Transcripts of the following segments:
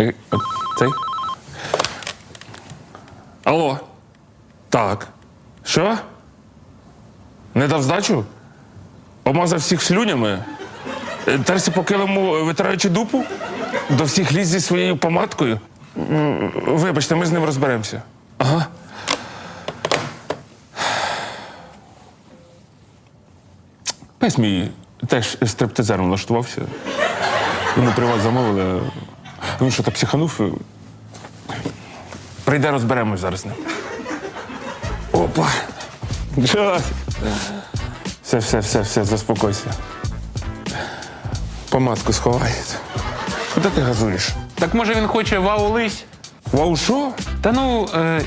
Е, от Цей? Алло. Так. Що? Не дав здачу? Обмазав всіх слюнями? Е, Терся по килиму, витираючи дупу? До всіх ліз зі своєю помадкою? Вибачте, ми з ним розберемося. Ага. Пес мій теж стриптизером влаштувався. Йому при вас замовили. Він що то психанув. Прийде, розберемось зараз з ним. Опа. Все, все, все, все, заспокойся. Помадку сховай. Куди ти газуєш? Так може він хоче вау-лись? Вау, що? Та ну, е.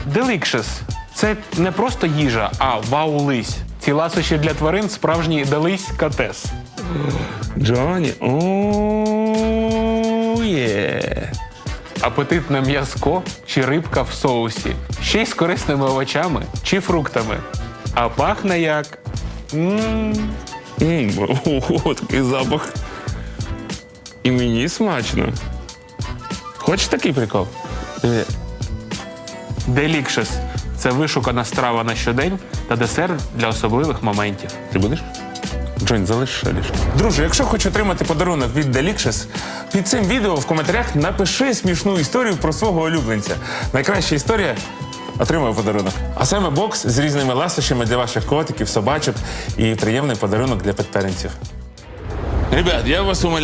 Це не просто їжа, а вау-лись. Ці ласощі для тварин справжній делись катес. Джоні. О, є. Апетитне м'язко чи рибка в соусі. Ще й з корисними овочами чи фруктами. А пахне як. Ого, такий запах. І мені смачно. Хочеш такий прикол? Делікшес. Це вишукана страва на щодень та десерт для особливих моментів. Ти будеш? Джонь, залиш ліжко. Друже, якщо хочеш отримати подарунок від Delicious, під цим відео в коментарях напиши смішну історію про свого улюбленця. Найкраща історія отримує подарунок. А саме бокс з різними ласощами для ваших котиків, собачок і приємний подарунок для підперенців. Ребят, я вас умоляю.